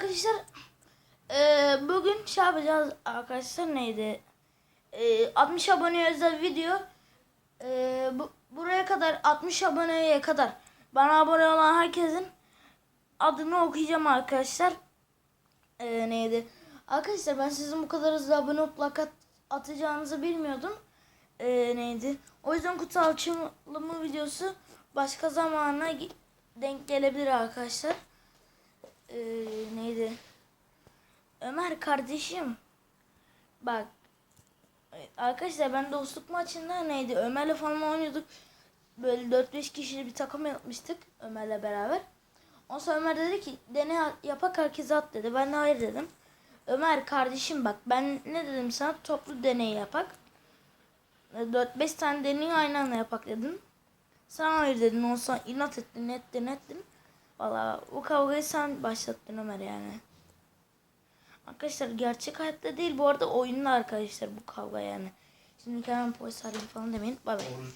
arkadaşlar. Ee, bugün şey yapacağız arkadaşlar neydi? Ee, 60 aboneye özel video. Ee, bu, buraya kadar 60 aboneye kadar bana abone olan herkesin adını okuyacağım arkadaşlar. Ee, neydi? Arkadaşlar ben sizin bu kadar hızlı abone olup like at- atacağınızı bilmiyordum. Ee, neydi? O yüzden kutu açılımı videosu başka zamana denk gelebilir arkadaşlar. Ee, neydi? Ömer kardeşim. Bak. Arkadaşlar ben dostluk maçında neydi? Ömer'le falan oynuyorduk. Böyle 4-5 kişili bir takım yapmıştık Ömer'le beraber. Ondan sonra Ömer dedi ki deney yapak herkese at dedi. Ben de hayır dedim. Ömer kardeşim bak ben ne dedim sana toplu deney yapak. 4-5 tane deneyi aynı anda yapak dedim. Sen hayır dedin. Ondan sonra inat ettin ettin ettin. Valla bu kavgayı sen başlattın Ömer yani. Arkadaşlar gerçek hayatta değil bu arada oyunda arkadaşlar bu kavga yani. Şimdi hemen polis arayayım falan demeyin. Bay bay.